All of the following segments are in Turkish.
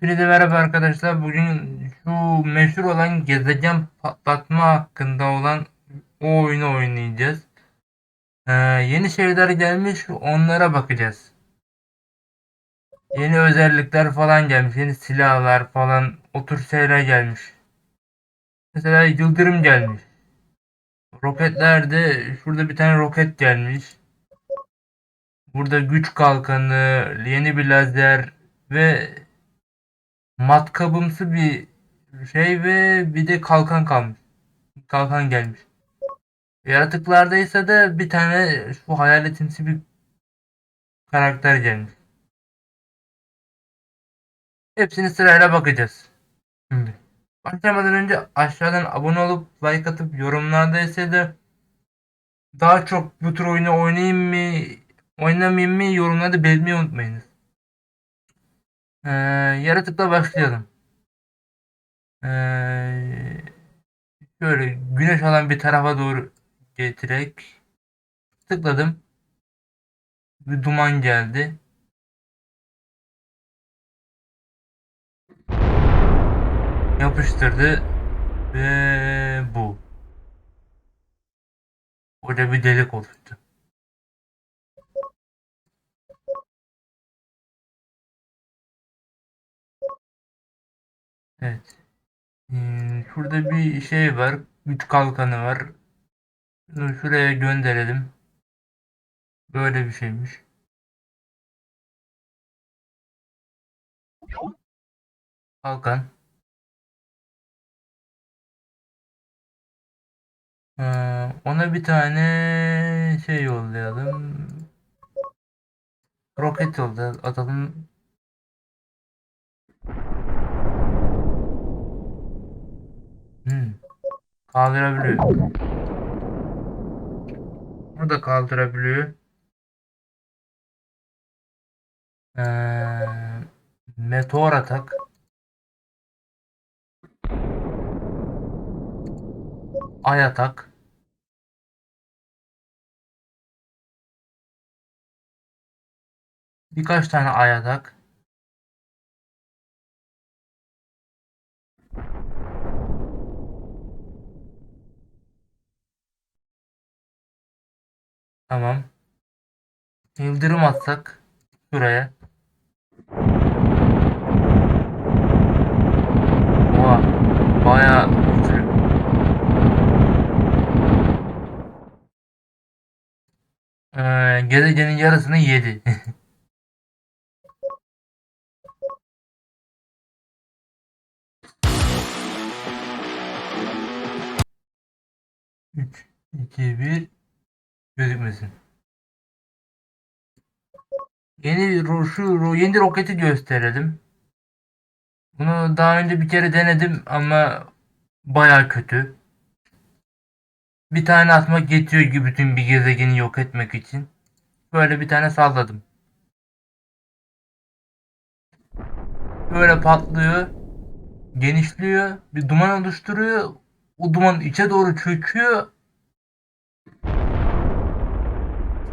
Hepinize merhaba arkadaşlar. Bugün şu meşhur olan gezegen patlatma hakkında olan o oyunu oynayacağız. Ee, yeni şeyler gelmiş onlara bakacağız. Yeni özellikler falan gelmiş. Yeni silahlar falan o tür şeyler gelmiş. Mesela yıldırım gelmiş. Roketlerde şurada bir tane roket gelmiş. Burada güç kalkanı, yeni bir lazer ve matkabımsı bir şey ve bir de kalkan kalmış. Kalkan gelmiş. Yaratıklarda ise de bir tane şu hayaletimsi bir karakter gelmiş. Hepsini sırayla bakacağız. Şimdi. Başlamadan önce aşağıdan abone olup like atıp yorumlarda ise de daha çok bu tür oyunu oynayayım mı oynamayayım mı yorumlarda belirtmeyi unutmayınız. Ee, yaratıkla başlayalım. Ee, şöyle güneş alan bir tarafa doğru getirerek tıkladım. Bir duman geldi. Yapıştırdı ve bu. Orada bir delik oluştu. Evet. Hmm, şurada bir şey var. Güç kalkanı var. Şuraya gönderelim. Böyle bir şeymiş. Kalkan. Ee, ona bir tane şey yollayalım. Roket yollayalım. Atalım. Hmm. Kaldırabiliyor. Bunu da kaldırabiliyor. Ee, meteor atak. Ay atak. Birkaç tane ay atak. Tamam. Yıldırım atsak şuraya. Oha. Bayağı güçlü. Ee, gezegenin yarısını yedi. Üç, iki, bir. Gözükmesin. Yeni ro- şu ro- yeni roketi gösterelim. Bunu daha önce bir kere denedim ama baya kötü. Bir tane atmak yetiyor gibi bütün bir gezegeni yok etmek için. Böyle bir tane salladım. Böyle patlıyor. Genişliyor. Bir duman oluşturuyor. O duman içe doğru çöküyor.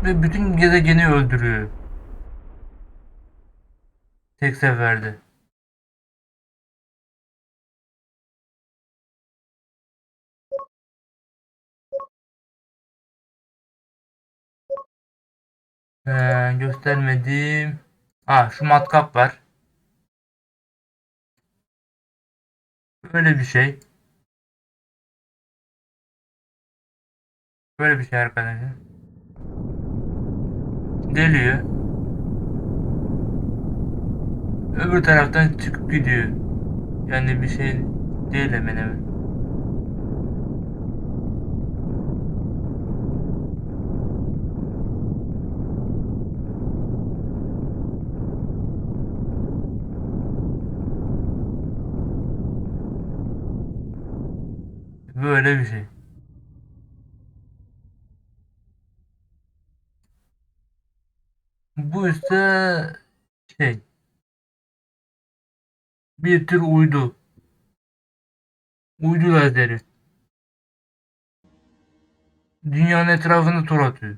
Ve bütün gezegeni öldürüyor. Tek seferde. Ee, göstermedim. Ha şu matkap var. Böyle bir şey. Böyle bir şey arkadaşlar. Deliyor. Öbür taraftan çıkıp gidiyor. Yani bir şey değil hemen hemen. Böyle bir şey. İse şey bir tür uydu. Uydu lazeri. Dünyanın etrafını tur atıyor.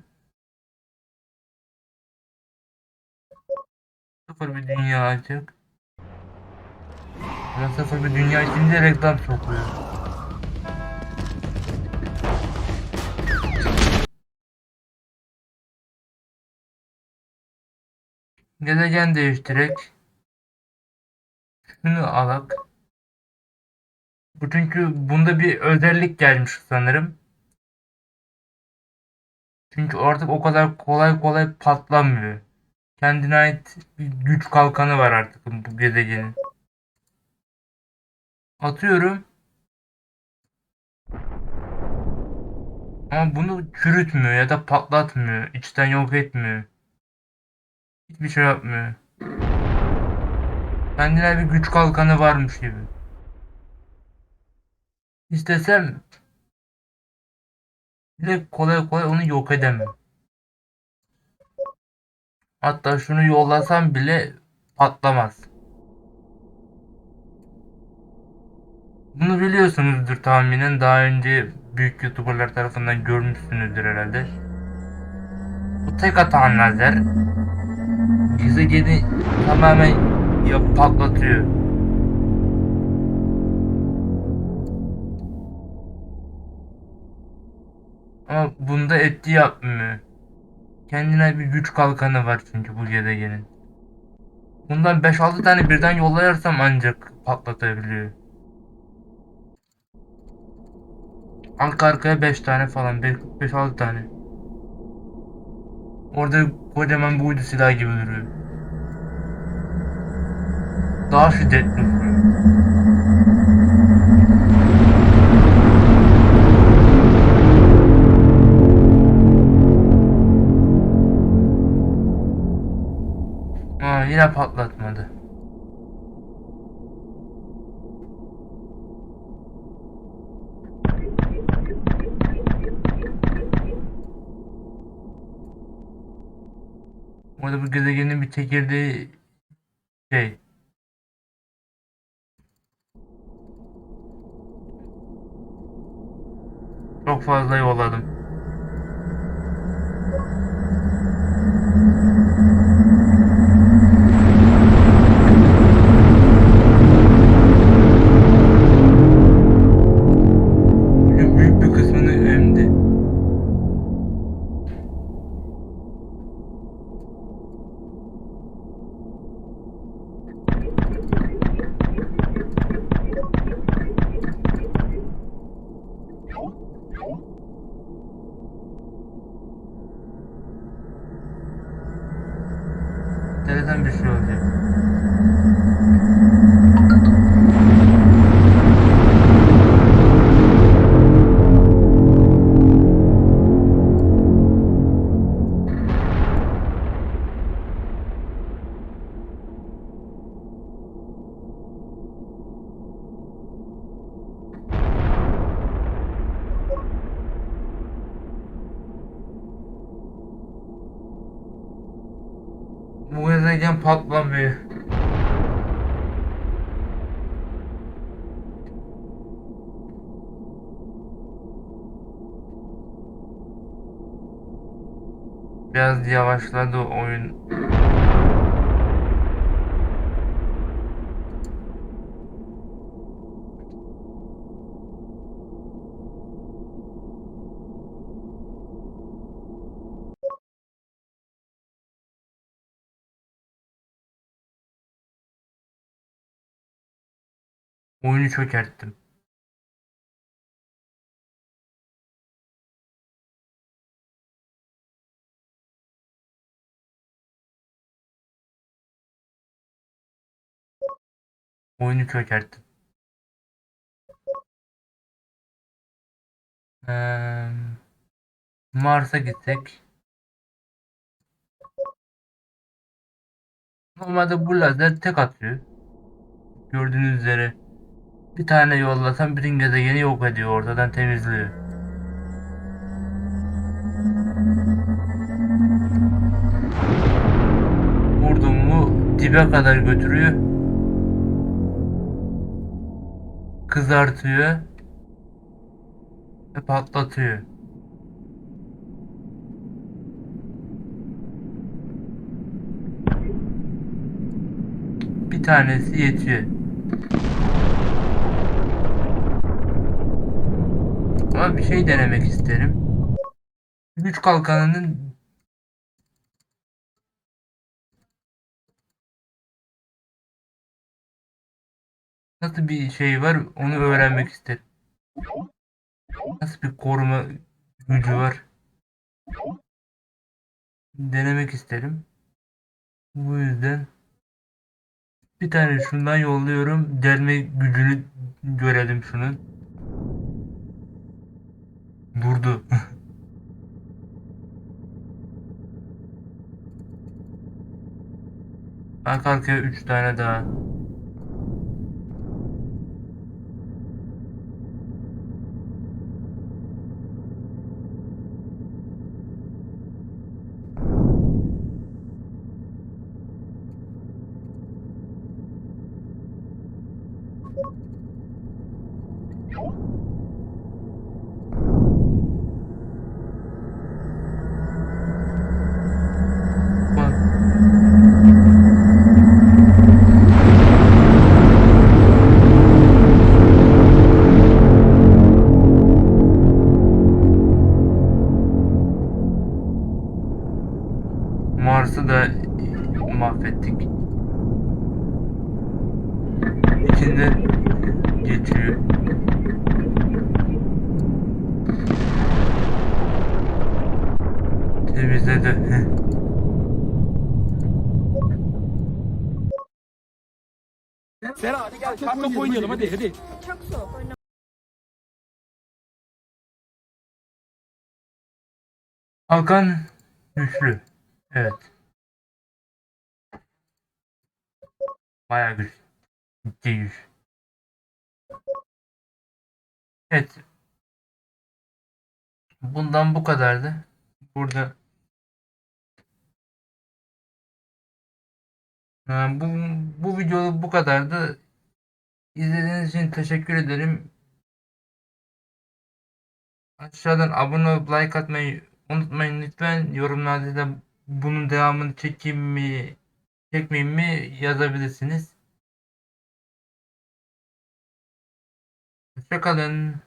Sıfır bir dünya açık. Nasıl bir dünya içinde reklam sokuyor. Gezegen değiştirek. Şunu alak. Bu çünkü bunda bir özellik gelmiş sanırım. Çünkü artık o kadar kolay kolay patlamıyor. Kendine ait bir güç kalkanı var artık bu gezegenin. Atıyorum. Ama bunu çürütmüyor ya da patlatmıyor. içten yok etmiyor. Hiçbir şey yapmıyor. Kendine bir güç kalkanı varmış gibi. İstesem bile kolay kolay onu yok edemem. Hatta şunu yollasam bile patlamaz. Bunu biliyorsunuzdur tahminen daha önce büyük youtuberlar tarafından görmüşsünüzdür herhalde. Bu tek atan lazer gezegeni tamamen ya patlatıyor. Ama bunda etki yapmıyor. Kendine bir güç kalkanı var çünkü bu gezegenin. Bundan 5-6 tane birden yollayarsam ancak patlatabiliyor. Arka arkaya 5 tane falan. 5-6 tane. Orada kocaman bir uydu silahı gibi duruyor. Daha şiddetli vuruyor. Aa, yine patlatmadı. Orada bu gezegenin bir çekirdeği şey. Çok fazla yolladım. Enteresan bir şey olacak. Gezegen patlamıyor. Biraz yavaşladı oyun. Oyunu çökerttim. Oyunu çökerttim. Ee, Mars'a gitsek. Normalde bu lazer tek atıyor. Gördüğünüz üzere. Bir tane yollasam bütün gezegeni yok ediyor. Ortadan temizliyor. Vurdum mu dibe kadar götürüyor. Kızartıyor. Ve patlatıyor. Bir tanesi yetiyor. Ama bir şey denemek isterim. Güç kalkanının nasıl bir şey var onu öğrenmek isterim. Nasıl bir koruma gücü var? Denemek isterim. Bu yüzden bir tane şundan yolluyorum. Delme gücünü görelim şunun. Durdu. Arka arkaya 3 tane daha. Mahvettik. İçinde geçiyor. Temizledi. Sera hadi gel kart top oynayalım hadi hadi. Çok soğuk. Oyna- Hakan güçlü. Evet. Bayağı güçlü. Ciddi güç. Evet. Bundan bu kadardı. Burada bu, bu video bu kadardı. İzlediğiniz için teşekkür ederim. Aşağıdan abone olup like atmayı unutmayın lütfen. Yorumlarda da bunun devamını çekeyim mi, çekmeyeyim mi yazabilirsiniz. Hoşçakalın.